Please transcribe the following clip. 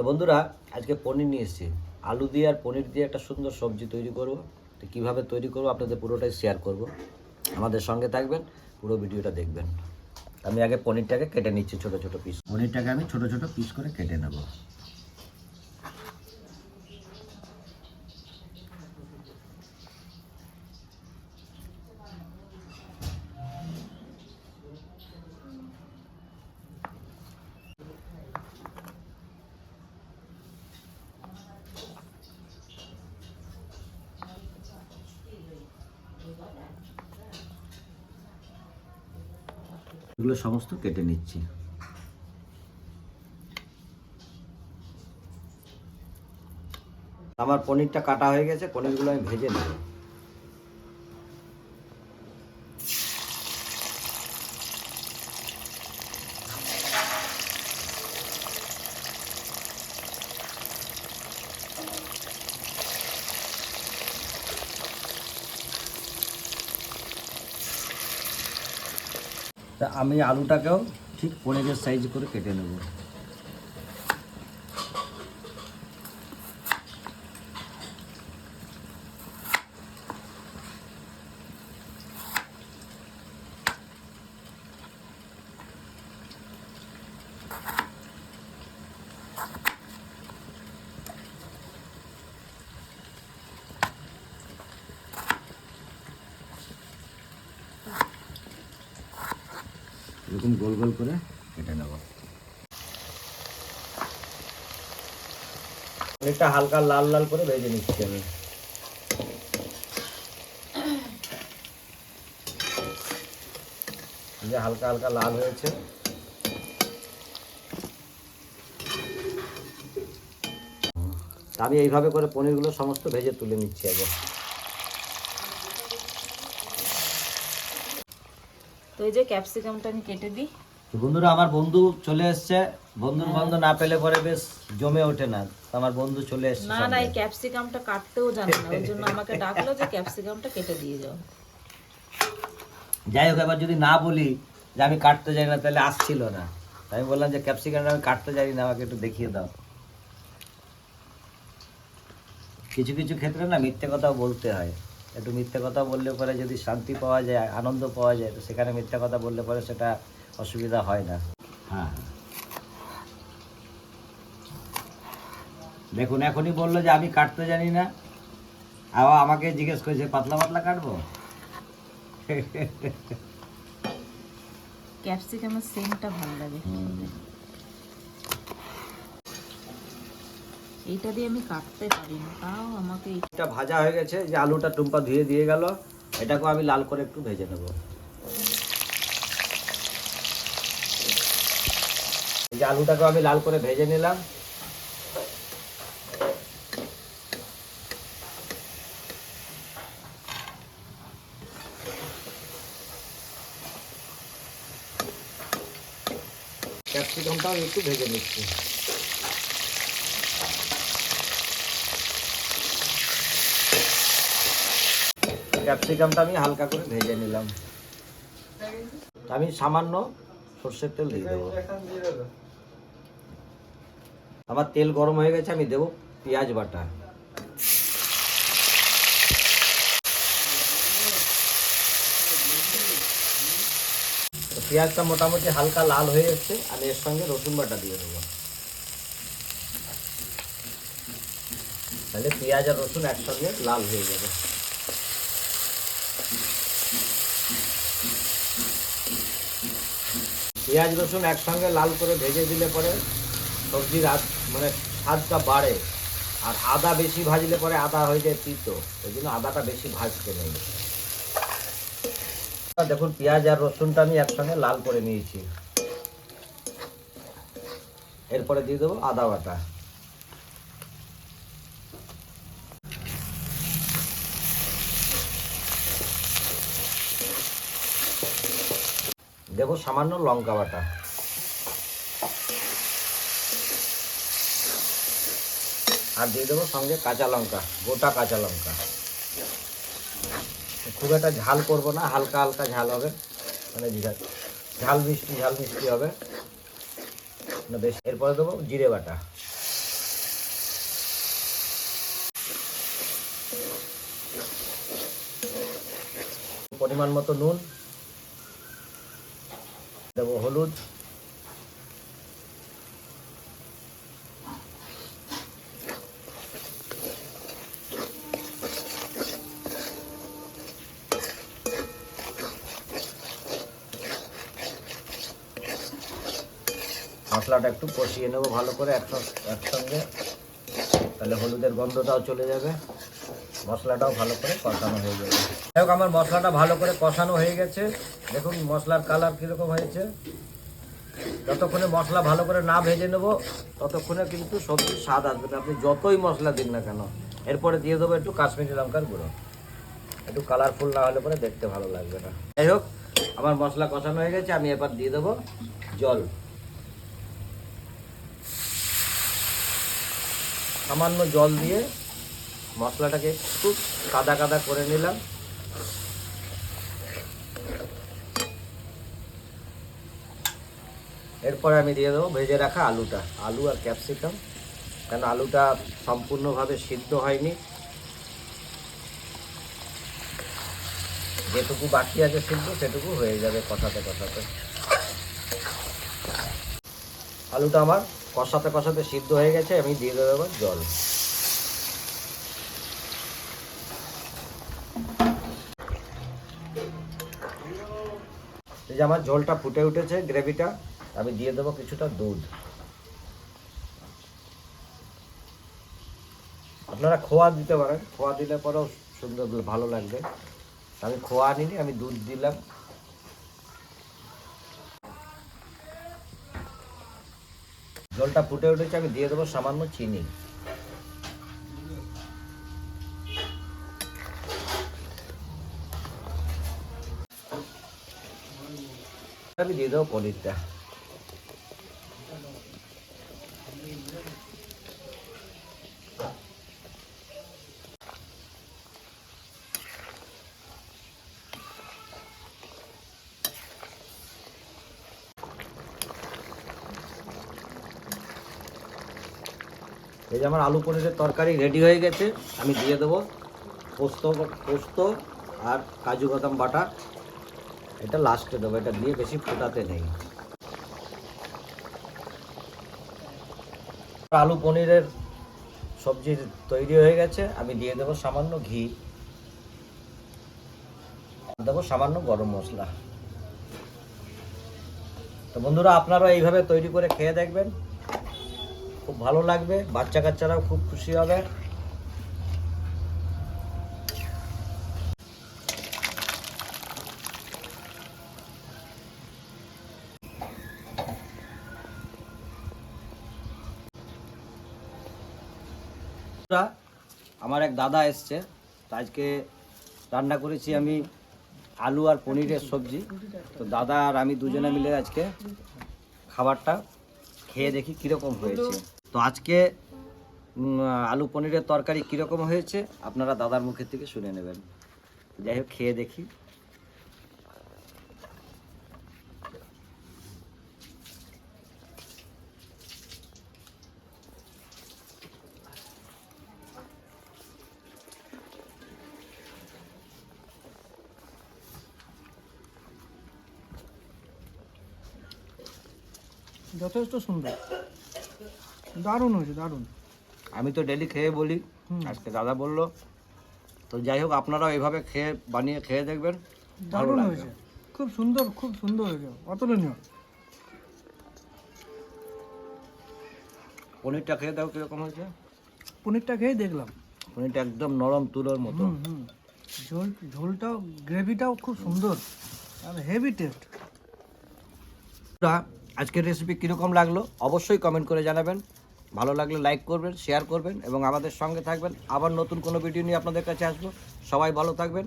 তো বন্ধুরা, আজকে পনির নিয়ে এসেছি। আলু দিয়ে আর পনির দিয়ে একটা সুন্দর সবজি তৈরি করব। তো কীভাবে তৈরি করব আপনাদের পুরোটাই শেয়ার করব। আমাদের সঙ্গে থাকবেন, পুরো ভিডিওটা দেখবেন। আমি আগে পনিরটাকে কেটে নিচ্ছি ছোট ছোট পিস পনিরটাকে আমি ছোট ছোট পিস করে কেটে নেব। এগুলো সমস্ত কেটে নিচ্ছি। আমার পনিরটা কাটা হয়ে গেছে পনিরগুলো আমি ভেজে নেব। তা আমি আলুটাকেও ঠিক পনেরের সাইজ করে কেটে নেব। এরকম গোল গোল করে কেটে নেব। পনিরটা হালকা লাল লাল করে ভেজে নিচ্ছি আমি। যে হালকা হালকা লাল হয়েছে। আমি এইভাবে করে পনিরগুলো সমস্ত ভেজে তুলে নিচ্ছি আগে। তো এই যে ক্যাপসিকামটা আমি কেটে দিই। তো বন্ধুরা আমার বন্ধু চলে এসছে। বন্ধুর বন্ধু না পেলে পরে বেশ জমে ওঠে না। আমার বন্ধু চলে এসছে না না এই ক্যাপসিকামটা কাটতেও জানে না। ওই জন্য আমাকে ডাকলো যে ক্যাপসিকামটা কেটে দিয়ে যাও। যাই হোক এবার যদি না বলি যে আমি কাটতে জানি না তাহলে আসছিল না। তাই আমি বললাম যে ক্যাপসিকামটা আমি কাটতে জানি না আমাকে একটু দেখিয়ে দাও। কিছু কিছু ক্ষেত্রে না মিথ্যে কথাও বলতে হয়। একটু মিথ্যে কথা বললে পরে যদি শান্তি পাওয়া যায় আনন্দ পাওয়া যায় তো সেখানে মিথ্যে কথা বললে পরে সেটা অসুবিধা হয় না। হ্যাঁ দেখুন এখনই বলল যে আমি কাটতে জানি না। আবার আমাকে জিজ্ঞেস করেছে পাতলা পাতলা কাটবো? ক্যাপসিকামের সেন্টটা ভালো লাগে। এইটা দিয়ে আমি কাটতে পারি না তাও আমাকে এটা ভাজা হয়ে গেছে যে আলুটা টুম্পা ধুয়ে দিয়ে গেল, এটাকেও আমি লাল করে একটু ভেজে নেব। যে আলুটাকেও আমি লাল করে ভেজে নিলাম। ক্যাপসিকামটাও একটু ভেজে নিচ্ছি। ক্যাপসিকামটা আমি হালকা করে ভেজে নিলাম। আমি সামান্য সর্ষের তেল দিয়ে দেবো। আমার তেল গরম হয়ে গেছে, আমি দেবো পেঁয়াজ বাটা। পেঁয়াজটা মোটামুটি হালকা লাল হয়ে এসছে, আমি এর সঙ্গে রসুন বাটা দিয়ে দেবো। তাহলে পেঁয়াজ আর রসুন একসঙ্গে লাল হয়ে যাবে। পেঁয়াজ রসুন একসঙ্গে লাল করে ভেজে দিলে পরে সবজির মানে স্বাদটা বাড়ে। আর আদা বেশি ভাজলে পরে আদা হয়ে যায় তিতো। ওই জন্য আদাটা বেশি ভাজতে নেই। দেখুন, পেঁয়াজ আর রসুনটা আমি একসঙ্গে লাল করে নিয়েছি। এরপরে দিয়ে দেবো আদা বাটা। দেবো সামান্য লঙ্কা বাটা। আর দিয়ে দেবো সঙ্গে কাঁচা লঙ্কা, গোটা কাঁচা লঙ্কা। খুব একটা ঝাল করব না, হালকা হালকা ঝাল হবে। মানে ঝাল মিষ্টি ঝাল মিষ্টি হবে। বেশ, এরপরে দেবো জিরে বাটা। পরিমাণ মতো নুন দেবো হলুদ। মশলাটা একটু কষিয়ে নেব ভালো করে একসঙ্গে। তাহলে হলুদের গন্ধটাও চলে যাবে। মশলাটাও ভালো করে কষানো হয়ে যাবে। যাই হোক, আমার মশলাটা ভালো করে কষানো হয়ে গেছে। দেখুন, মশলার কালার কীরকম হয়েছে। যতক্ষণে মশলা ভালো করে না ভেজে নেব, ততক্ষণে কিন্তু সবজির স্বাদ আসবে না। আপনি যতই মশলা দিন না কেন, এরপরে দিয়ে দেবো একটু কাশ্মীরি লঙ্কার গুঁড়ো। একটু কালারফুল না হলে পরে দেখতে ভালো লাগবে না। যাই হোক, আমার মশলা কষানো হয়ে গেছে, আমি এবার দিয়ে দেবো জল। সামান্য জল দিয়ে মশলাটাকে একটু কাদা কাদা করে নিলাম। এরপরে আমি দিয়ে দেবো ভেজে রাখা আলুটা, আলু আর ক্যাপসিকাম। কারণ আলুটা সম্পূর্ণভাবে সিদ্ধ হয়নি। যেটুকু বাকি আছে সিদ্ধ, সেটুকু হয়ে যাবে কষাতে কষাতে। আলুটা আমার কষাতে কষাতে সিদ্ধ হয়ে গেছে, আমি দিয়ে দেবো জল। এই যে আমার ঝোলটা ফুটে উঠেছে, গ্রেভিটা, আমি দিয়ে দেবো কিছুটা দুধ। আপনারা খোয়া দিতে পারেন, খোয়া দিলে পরেও সুন্দর ভালো লাগবে। আমি খোয়া আনিনি আমি দুধ দিলাম। জলটা ফুটে উঠেছে, আমি দিয়ে দেবো সামান্য চিনি। আমি দিয়ে দেবো পনিরটা এই যে আমার আলু পনিরের তরকারি রেডি হয়ে গেছে, আমি দিয়ে দেবো পোস্ত পোস্ত আর কাজু বাদাম বাটা। এটা লাস্টে দেবো, এটা দিয়ে বেশি ফোটাতে নেই। আলু পনিরের সবজি তৈরি হয়ে গেছে, আমি দিয়ে দেবো সামান্য ঘি। দেবো সামান্য গরম মশলা। তো বন্ধুরা, আপনারা এইভাবে তৈরি করে খেয়ে দেখবেন। খুব ভালো লাগবে বাচ্চা কাচ্চারাও খুব খুশি হবে। বন্ধুরা, আমার এক দাদা এসছে তো আজকে রান্না করেছি আমি আলু আর পনিরের সবজি। তো দাদা আর আমি দুজনে মিলে আজকে খাবারটা খেয়ে দেখি কীরকম হয়েছে। তো আজকে আলু পনিরের তরকারি কীরকম হয়েছে আপনারা দাদার মুখের থেকে শুনে নেবেন। যাই হোক খেয়ে দেখি। যথেষ্ট সুন্দর। দারুণ হয়েছে দারুণ। আমি তো ডেলি খেয়ে বলি। আজকে দাদা বলল তো যাই হোক আপনারাও এইভাবে খেয়ে বানিয়ে খেয়ে দেখবেন দারুণ হয়েছে। খুব সুন্দর খুব সুন্দর হয়েছে অতুলনীয়। পনিরটা খেয়ে দাও কীরকম হয়েছে? পনিরটা খেয়ে দেখলাম। পনিরটা একদম নরম তুলোর মতো। ঝোল ঝোলটাও গ্রেভিটাও খুব সুন্দর আর হেভি টেস্ট আজকের রেসিপি কীরকম লাগল অবশ্যই কমেন্ট করে জানাবেন। ভালো লাগলে লাইক করবেন শেয়ার করবেন এবং আমাদের সঙ্গে থাকবেন। আবার নতুন কোনো ভিডিও নিয়ে আপনাদের কাছে আসব। সবাই ভালো থাকবেন।